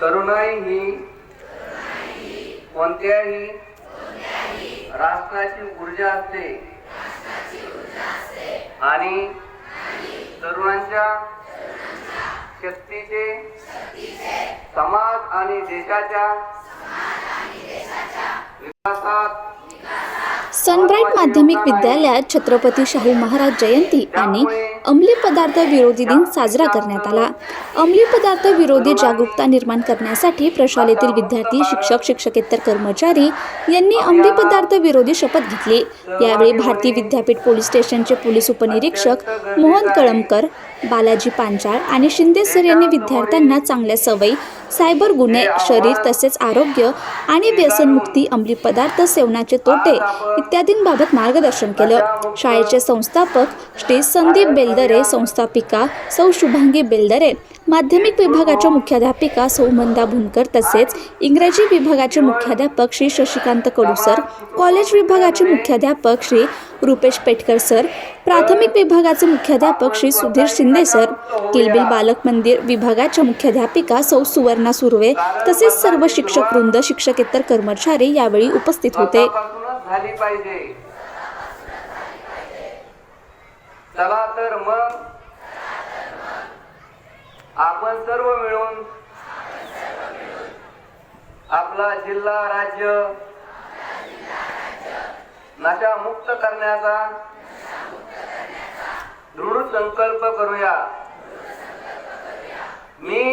तरुणाई ही कोणत्याही राष्ट्राची ऊर्जा असते. आणि तरुणांच्या शक्तीचे समाज आणि देशाच्या विकासात सनब्राईट माध्यमिक विद्यालयात छत्रपती शाहू महाराज जयंती आणि अंमली पदार्थ विरोधी दिन साजरा करण्यात आला. अंमली पदार्थ विरोधी जागरूकता निर्माण करण्यासाठी प्रशालेतील विद्यार्थी शिक्षक शिक्षकेतर कर्मचारी यांनी अंमली पदार्थ विरोधी शपथ घेतली. यावेळी भारतीय विद्यापीठ पोलीस स्टेशनचे पोलीस उपनिरीक्षक मोहन कळमकर बालाजी पांचाळ आणि शिंदे सर यांनी विद्यार्थ्यांना चांगल्या सवयी सायबर गुन्हे शरीर तसेच आरोग्य आणि व्यसनमुक्ती अंमली पदार्थ सेवनाचे तोटे इत्यादींबाबत मार्गदर्शन केलं. शाळेचे संस्थापक श्री संदीप बेलदरे संस्थापिका सौ शुभांगी बेलदरे माध्यमिक विभागाच्या मुख्याध्यापिका सौमंदा भुनकर तसेच इंग्रजी विभागाचे मुख्याध्यापक श्री शशिकांत कडू सर कॉलेज विभागाचे मुख्याध्यापक श्री रुपेश पेटकर सर प्राथमिक विभागाचे मुख्याध्यापक श्री सुधीर शिंदे सर किलबिल बालक मंदिर विभागाच्या मुख्याध्यापिका सौ. सुवर्णा सुर्वे तसेच सर्व शिक्षक वृंद शिक्षकेतर कर्मचारी यावेळी उपस्थित होते. झाली पाहिजे. चला तर मग आपण सर्व मिळून आपला जिल्हा राज्य नशा मुक्त करण्याचा दृढ संकल्प करूया. मी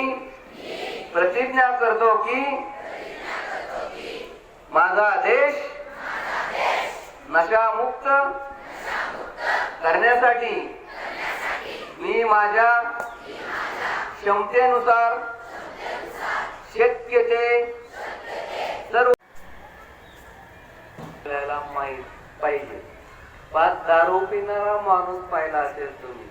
प्रतिज्ञा करतो की माझा देश नशामुक्त करण्यासाठी मी माझ्या क्षमतेनुसार शक्य ते सर्व आपल्याला माहीत पाहिजे. पाच दारू पिणारा माणूस पाहिला असेल तुम्ही.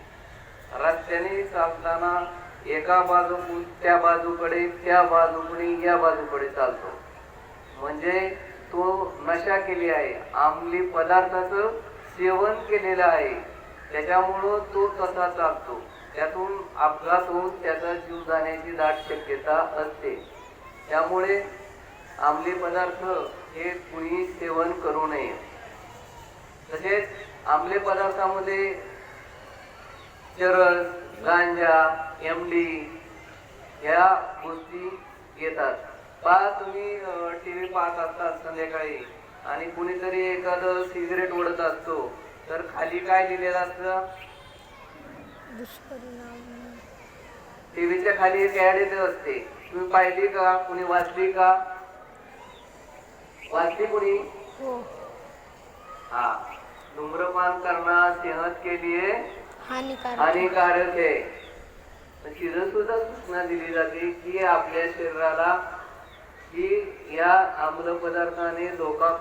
रस्त्याने चालताना एका बाजू त्या बाजूकडे त्या बाजूकडे या बाजूकडे चालतो. म्हणजे तो नशा केली आहे. अंमली पदार्थाचं सेवन केलेलं आहे. त्याच्यामुळं तो तसा चालतो. त्यातून अपघात होऊन त्याचा जीव जाण्याची दाट शक्यता असते. त्यामुळे आंबली पदार्थ हे कुणी सेवन करू नये. तसेच आंबले पदार्थामध्ये चरस गांजा एमडी ह्या गोष्टी येतात. पहा तुम्ही टी व्ही पाहत असतात संध्याकाळी आणि कुणीतरी एखादं सिगरेट ओढत असतो. तर खाली काय लिहिलेलं असतं? टीव्हीच्या खाली एक ऍड येत असते. तुम्ही पाहिली का? कुणी वाचली का? वाचली कुणी? हा. धूम्रपान करना सेहत के लिए हानिकारक. आहे. तिथं सुद्धा सूचना दिली जाते की आपल्या शरीराला की या आम्ल पदार्थाने धोका